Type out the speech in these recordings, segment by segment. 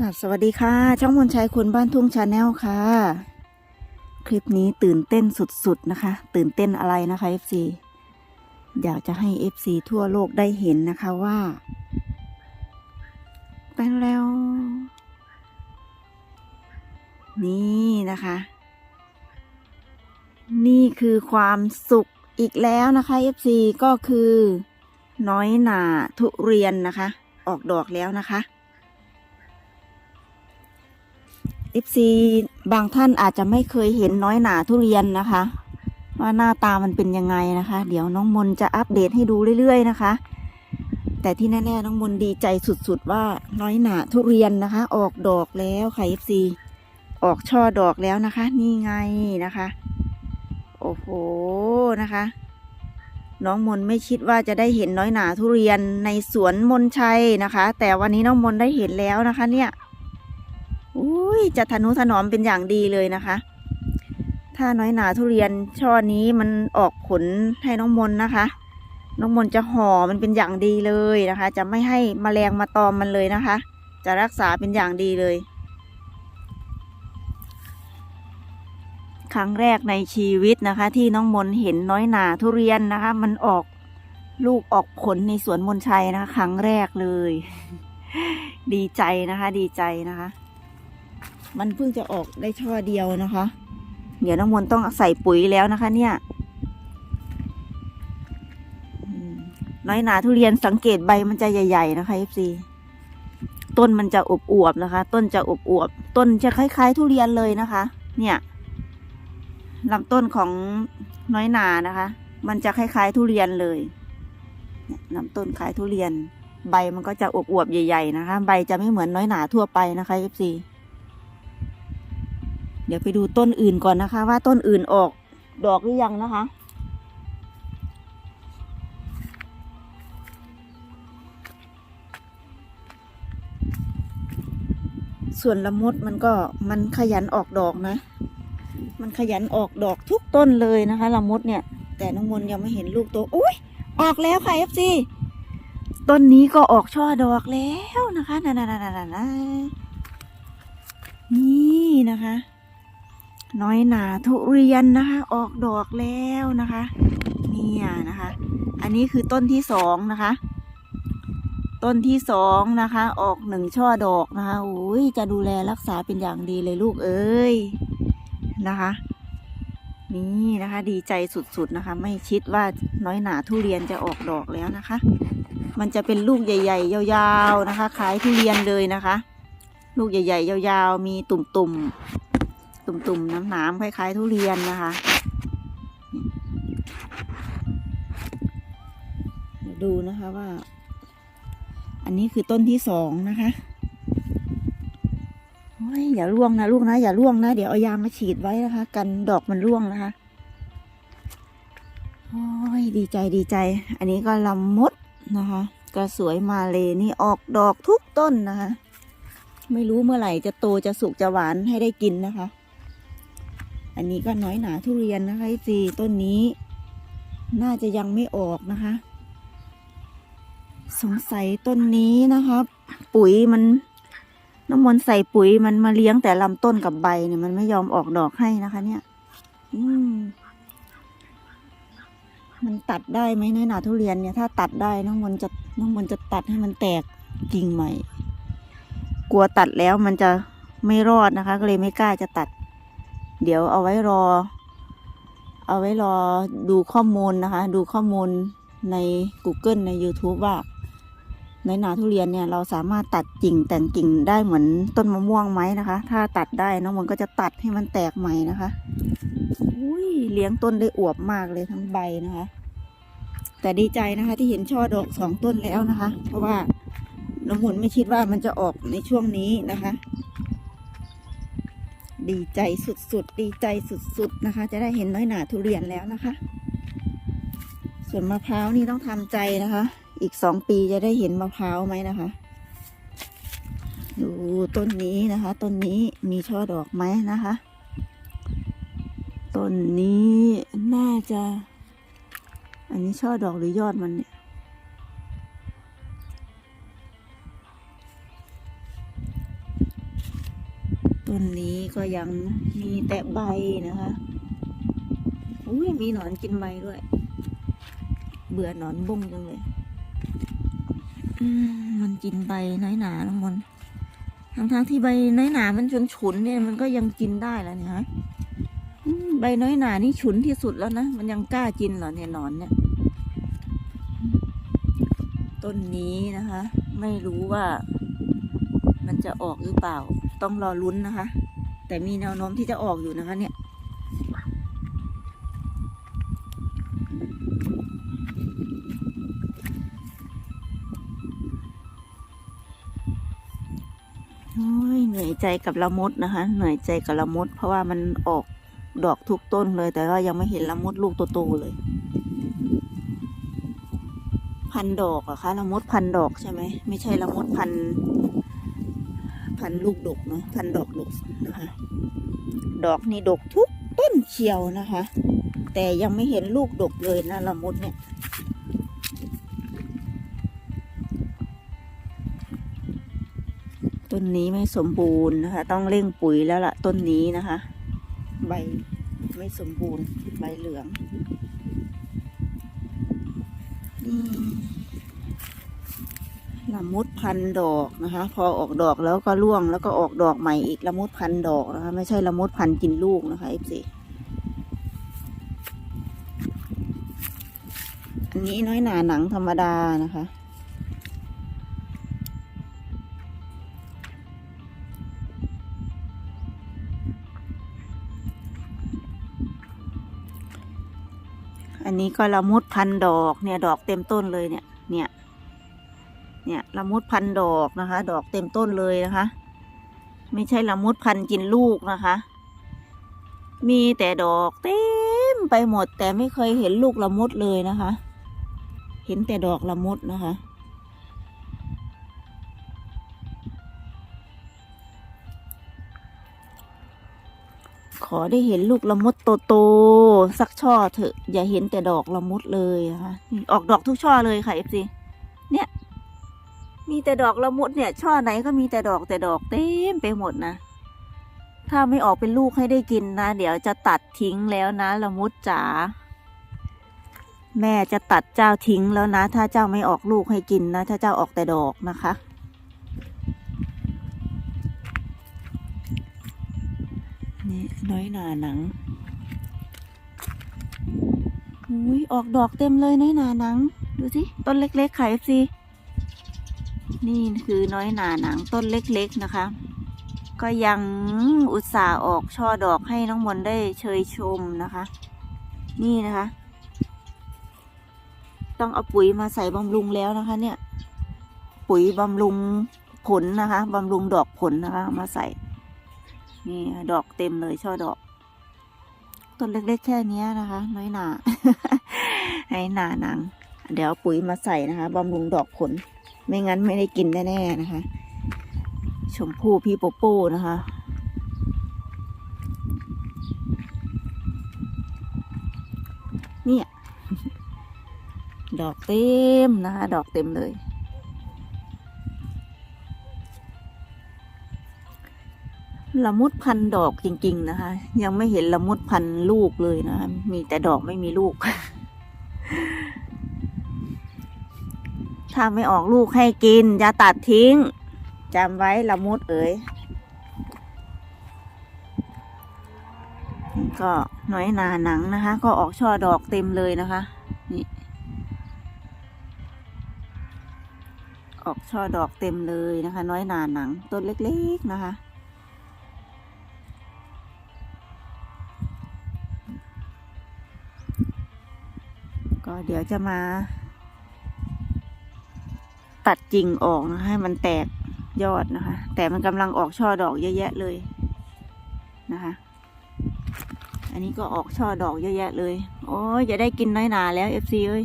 กับสวัสดีค่ะ ช่องมนชัยคนบ้านทุ่งชาแนลค่ะ คลิปนี้ตื่นเต้นสุดๆนะคะ ตื่นเต้นอะไรนะคะ FC อยากจะให้ FC ทั่วโลกได้เห็นนะคะว่าไปแล้ว นี่นะคะ นี่คือความสุขอีกแล้วนะคะ FC ก็คือน้อยหนาทุเรียนนะคะ ออกดอกแล้วนะคะ FC บางท่านอาจจะไม่เคยเห็นน้อยหนาทุเรียนนะคะ ว่าหน้าตามันเป็นยังไงนะคะ เดี๋ยวน้องมนจะอัปเดตให้ดูเรื่อย ๆ นะคะ แต่ที่แน่ๆน้องมนดีใจสุดๆว่าน้อยหนาทุเรียนนะคะ ออกดอกแล้วค่ะ FC ออกช่อดอกแล้วนะคะ นี่ไงนะคะ โอ้โหนะคะ น้องมนไม่คิดว่าจะได้เห็นน้อยหนาทุเรียนในสวนมนชัยนะคะ แต่วันนี้น้องมนได้เห็นแล้วนะคะ เนี่ย ยจะทนุถนอมเป็นอย่างดีเลยนะคะ ถ้าน้อยหนาทุเรียนช่อนี้มันออกผลให้น้องมนนะคะ น้องมนจะห่อมันเป็นอย่างดีเลยนะคะ จะไม่ให้มแมลงมาตอมมันเลยนะคะ จะรักษาเป็นอย่างดีเลย ครั้งแรกในชีวิตนะคะ ที่น้องมนเห็นน้อยหนาทุเรียนนะคะ มันออกลูกออกผลในสวนมนชัยนะคะ ครั้งแรกเลย ดีใจนะคะ ดีใจนะคะ มันเพิ่งจะออกได้ช่อเดียวนะคะ เดี๋ยวน้องมนต์ต้องใส่ปุ๋ยแล้วนะคะ เนี่ยน้อยหนาทุเรียนสังเกตใบมันจะใหญ่ ๆ นะคะ FC ต้นมันจะอวบๆนะคะ ต้นจะอวบๆต้นจะคล้าย ๆ ทุเรียนเลยนะคะ เนี่ยลำต้นของน้อยหนานะคะ มันจะคล้าย ๆ ทุเรียนเลยเนี่ยลำต้นคล้ายทุเรียน ใบมันก็จะอวบๆใหญ่ ๆ นะคะ ใบจะไม่เหมือนน้อยหนาทั่วไปนะคะ FC ดี๋ยวไปดูต้นอื่นก่อนนะคะ ว่าต้นอื่นออกดอกหรือยังนะคะ ส่วนละมุดมันก็มันขยันออกดอกนะ มันขยันออกดอกทุกต้นเลยนะคะละมุดเนี่ย แต่น้องมนยังไม่เห็นลูกโตอุ้ยออกแล้วค่ะเอฟซีต้นนี้ก็ออกช่อดอกแล้วนะคะนั่นๆๆๆนี่นะคะ น้อยหนาทุเรียนนะคะ ออกดอกแล้วนะคะ เนี่ยนะคะ อันนี้คือต้นที่สองนะคะ ต้นที่สองนะคะ ออกหนึ่งช่อดอกนะคะโอ้ยจะดูแลรักษาเป็นอย่างดีเลยลูกเอ้ยนะคะ นี่นะคะ ดีใจสุดๆนะคะ ไม่คิดว่าน้อยหนาทุเรียนจะออกดอกแล้วนะคะ มันจะเป็นลูกใหญ่ ๆ ยาวๆนะคะคล้ายทุเรียนเลยนะคะ ลูกใหญ่ ๆ ยาวๆ มีตุ่มๆ ตุ่มๆน้ำๆคล้าย ๆ ทุเรียนนะคะเดี๋ยวดูนะคะว่า อันนี้คือต้นที่สองนะคะโอ้ยอย่าร่วงนะลูกนะอย่าร่วงนะ เดี๋ยวเอายามาฉีดไว้นะคะ กันดอกมันร่วงนะคะโอ้ยดีใจดีใจ อันนี้ก็ลำมดนะคะก็สวยมาเลยนี่ออกดอกทุกต้นนะคะ ไม่รู้เมื่อไหร่จะโตจะสุกจะหวานให้ได้กินนะคะ อันนี้ก็น้อยหนาทุเรียนนะคะสีต้นนี้ น่าจะยังไม่ออกนะคะ สงสัยต้นนี้นะครับ ปุ๋ยมันน้ำมนต์ใส่ปุ๋ยมันมาเลี้ยงแต่ลำต้นกับใบเนี่ยมันไม่ยอมออกดอกให้นะคะ เนี่ย อืมมันตัดได้ไหมน้อยหนาทุเรียนเนี่ยถ้าตัดได้น้องมนต์จะน้องมนต์จะตัดให้มันแตกกิ่งใหม่ กลัวตัดแล้วมันจะไม่รอดนะคะ ก็เลยไม่กล้าจะตัด เดี๋ยวเอาไว้รอ เอาไว้รอดูข้อมูลนะคะ ดูข้อมูลใน Google ใน YouTube ว่า ในนาทุเรียนเนี่ยเราสามารถตัดกิ่งแต่งกิ่งได้เหมือนต้นมะม่วงไหมนะคะ ถ้าตัดได้น้องมันก็จะตัดให้มันแตกใหม่นะคะอุ้ยเลี้ยงต้นได้อวบมากเลยทั้งใบนะคะ แต่ดีใจนะคะที่เห็นช่อดอกสองต้นแล้วนะคะ เพราะว่าน้องมุนไม่คิดว่ามันจะออกในช่วงนี้นะคะ ดีใจสุดๆ ดีใจสุดๆ นะคะ จะได้เห็นน้อยหนาทุเรียนแล้วนะคะ ส่วนมะพร้าวนี่ต้องทำใจนะคะ อีกสองปีจะได้เห็นมะพร้าวไหมนะคะ ดูต้นนี้นะคะ ต้นนี้มีช่อดอกไหมนะคะ ต้นนี้น่าจะ อันนี้ช่อดอกหรือยอดมันเนี่ย ต้นนี้ก็ยังมีแต่ใบนะคะอุ้ยมีหนอนกินใบด้วย เบื่อหนอนบงจังเลยมมันกินใบน้อยหนาน้องมนทั้งทางที่ใบน้อยหนามันฉุนฉุนเนี่ยมันก็ยังกินได้แล้วเนี่ยฮะใบน้อยหนานี่ฉุนที่สุดแล้วนะมันยังกล้ากินเหรอเนี่ยหนอนเนี่ยต้นนี้นะคะ ไม่รู้ว่ามันจะออกหรือเปล่า ต้องรอลุ้นนะคะ แต่มีแนวโน้มที่จะออกอยู่นะคะเนี่ยเหนื่อยใจกับละมุดนะคะ เหนื่อยใจกับละมุด เพราะว่ามันออกดอกทุกต้นเลย แต่ว่ายังไม่เห็นละมุดลูกโตๆเลย พันดอกอะคะละมุดพันดอกใช่ไหมไม่ใช่ละมุดพัน พันลูกดกเนาะพันดอกดกนะคะ ดอกนี่ดกทุกต้นเชียวนะคะ แต่ยังไม่เห็นลูกดกเลยนะละมุดเนี่ยต้นนี้ไม่สมบูรณ์นะคะ ต้องเร่งปุ๋ยแล้วล่ะต้นนี้นะคะ ใบไม่สมบูรณ์ใบเหลืองนี่ ละมุดพันดอกนะคะ พอออกดอกแล้วก็ร่วงแล้วก็ออกดอกใหม่อีกละมุดพันดอกนะคะ ไม่ใช่ละมุดพันกินลูกนะคะเอฟซีอันนี้น้อยหนาหนังธรรมดานะคะอันนี้ก็ละมุดพันดอกเนี่ยดอกเต็มต้นเลยเนี่ย เนี่ย เนี่ยละมุดพันดอกนะคะ ดอกเต็มต้นเลยนะคะ ไม่ใช่ละมุดพันกินลูกนะคะ มีแต่ดอกเต็มไปหมด แต่ไม่เคยเห็นลูกละมุดเลยนะคะ เห็นแต่ดอกละมุดนะคะ ขอได้เห็นลูกละมุดโตๆสักช่อเถอะ อย่าเห็นแต่ดอกละมุดเลยนะคะออกดอกทุกช่อเลยค่ะเอฟซี มีแต่ดอกละมุดเนี่ย ช่อไหนก็มีแต่ดอกแต่ดอกเต็มไปหมดนะ ถ้าไม่ออกเป็นลูกให้ได้กินนะ เดี๋ยวจะตัดทิ้งแล้วนะ ละมุดจ๋า แม่จะตัดเจ้าทิ้งแล้วนะ ถ้าเจ้าไม่ออกลูกให้กินนะ ถ้าเจ้าออกแต่ดอกนะคะ นี่น้อยหนาหนังอุ้ยออกดอกเต็มเลยน้อยหนาหนัง ดูสิต้นเล็กๆค่ะ FC นี่คือน้อยหนาหนังต้นเล็กๆนะคะ ก็ยังอุตส่าห์ออกช่อดอกให้น้องมนได้เชยชมนะคะ นี่นะคะ ต้องเอาปุ๋ยมาใส่บำรุงแล้วนะคะ เนี่ย ปุ๋ยบำรุงผลนะคะบำรุงดอกผลนะคะ มาใส่ นี่ดอกเต็มเลยช่อดอก ต้นเล็กๆแค่เนี้ยนะคะ น้อยหนาให้หนาหนัง เดี๋ยวปุ๋ยมาใส่นะคะบำรุงดอกผล ไม่งั้นไม่ได้กินแน่ๆนะคะ ชมพู่พี่โปโป้นะคะเนี่ยดอกเต็มนะคะ ดอกเต็มเลย ละมุดพันดอกจริง ๆ นะคะ ยังไม่เห็นละมุดพันลูกเลยนะคะ มีแต่ดอกไม่มีลูก ถ้าไม่ออกลูกให้กินอย่าตัดทิ้งจำไว้ละมุดเอ๋ยก็น้อยหนาหนังนะคะ ก็ออกช่อดอกเต็มเลยนะคะ นี่ ออกช่อดอกเต็มเลยนะคะ น้อยหนาหนังต้นเล็กๆนะคะ ก็เดี๋ยวจะมา ตัดกิ่งออกนะคะให้มันแตกยอดนะคะ แต่มันกำลังออกช่อดอกเยอะแยะเลยนะคะ อันนี้ก็ออกช่อดอกเยอะแยะเลย โอ้ยจะได้กินน้อยหนาแล้วเอฟซีเอ้ย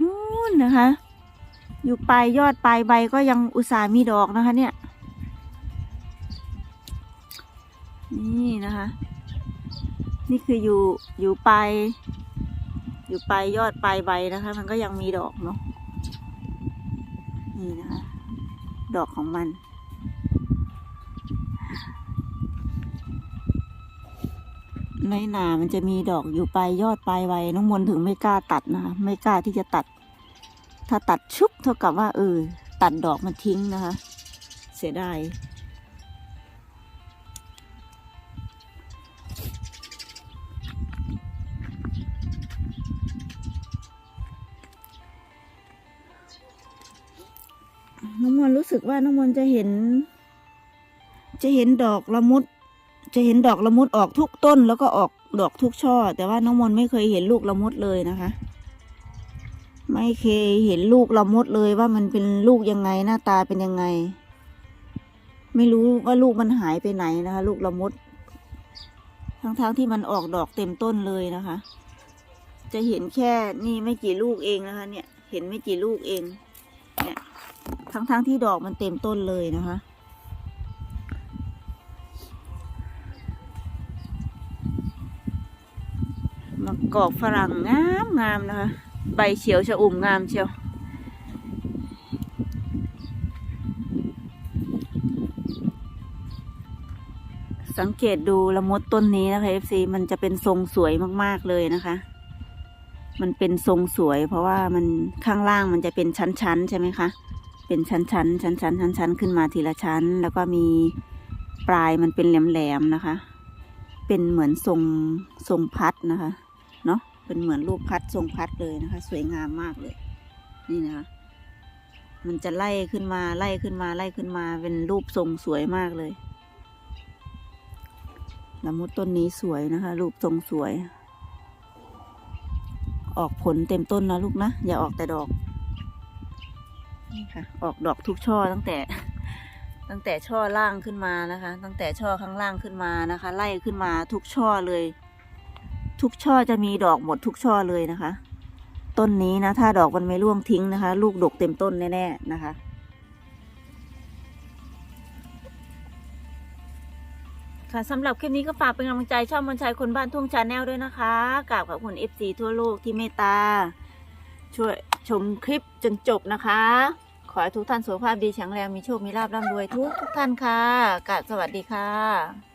นู่นนะคะ อยู่ปลายยอดปลายใบก็ยังอุตส่าห์มีดอกนะคะเนี่ย นี่นะคะ นี่คืออยู่อยู่ปลายอยู่ปลายยอดปลายใบนะคะ มันก็ยังมีดอกเนาะ นี่นะคะ ดอกของมัน ในนามันจะมีดอกอยู่ปลายยอดปลายใบน้องมนถึงไม่กล้าตัดนะคะ ไม่กล้าที่จะตัด ถ้าตัดชุบเท่ากับว่าเออตัดดอกมันทิ้งนะคะ เสียดาย น้องมนรู้สึกว่าน้องมนจะเห็น จะเห็นดอกละมุด จะเห็นดอกละมุดออกทุกต้นแล้วก็ออกดอกทุกช่อ แต่ว่าน้องมนไม่เคยเห็นลูกละมุดเลยนะคะ ไม่เคยเห็นลูกละมุดเลยว่ามันเป็นลูกยังไงหน้าตาเป็นยังไง ไม่รู้ว่าลูกมันหายไปไหนนะคะ ลูกละมุด ทั้งๆที่มันออกดอกเต็มต้นเลยนะคะ จะเห็นแค่นี่ไม่กี่ลูกเองนะคะ เนี่ย เห็นไม่กี่ลูกเอง ทั้งๆที่ดอกมันเต็มต้นเลยนะคะมะกอกฝรั่งงามงามนะคะ ใบเขียวชะอุ่มงามเชียวสังเกตดูละมดต้นนี้นะคะ FC มันจะเป็นทรงสวยมากๆเลยนะคะ มันเป็นทรงสวย เพราะว่ามันข้างล่างมันจะเป็นชั้นๆใช่ไหมคะ เป็นชั้นๆชั้นๆชั้นๆขึ้นมาทีละชั้น แล้วก็มีปลายมันเป็นแหลมๆนะคะ เป็นเหมือนทรงทรงพัดนะคะเนาะเป็นเหมือนรูปพัดทรงพัดเลยนะคะ สวยงามมากเลย นี่นะคะ มันจะไล่ขึ้นมาไล่ขึ้นมาไล่ขึ้นมา เป็นรูปทรงสวยมากเลยละมุดต้นนี้สวยนะคะ รูปทรงสวย ออกผลเต็มต้นนะลูกนะ อย่าออกแต่ดอก นี่ค่ะ ออกดอกทุกช่อตั้งแต่ ตั้งแต่ช่อล่างขึ้นมานะคะ ตั้งแต่ช่อข้างล่างขึ้นมานะคะ ไล่ขึ้นมาทุกช่อเลย ทุกช่อจะมีดอกหมดทุกช่อเลยนะคะ ต้นนี้นะ ถ้าดอกมันไม่ร่วงทิ้งนะคะ ลูกดกเต็มต้นแน่ๆนะคะค่ะสำหรับคลิปนี้ก็ฝากเป็นกำลังใจช่องมนชัยคนบ้านทุ่งชาแนลด้วยนะคะกราบขอบคุณ FC ทั่วโลกที่เมตตา ช่วยชมคลิปจนจบนะคะ ขอให้ทุกท่านสุขภาพดีแข็งแรงมีโชคมีลาบร่ำรวยทุกทุกท่านค่ะกาสวัสดีค่ะ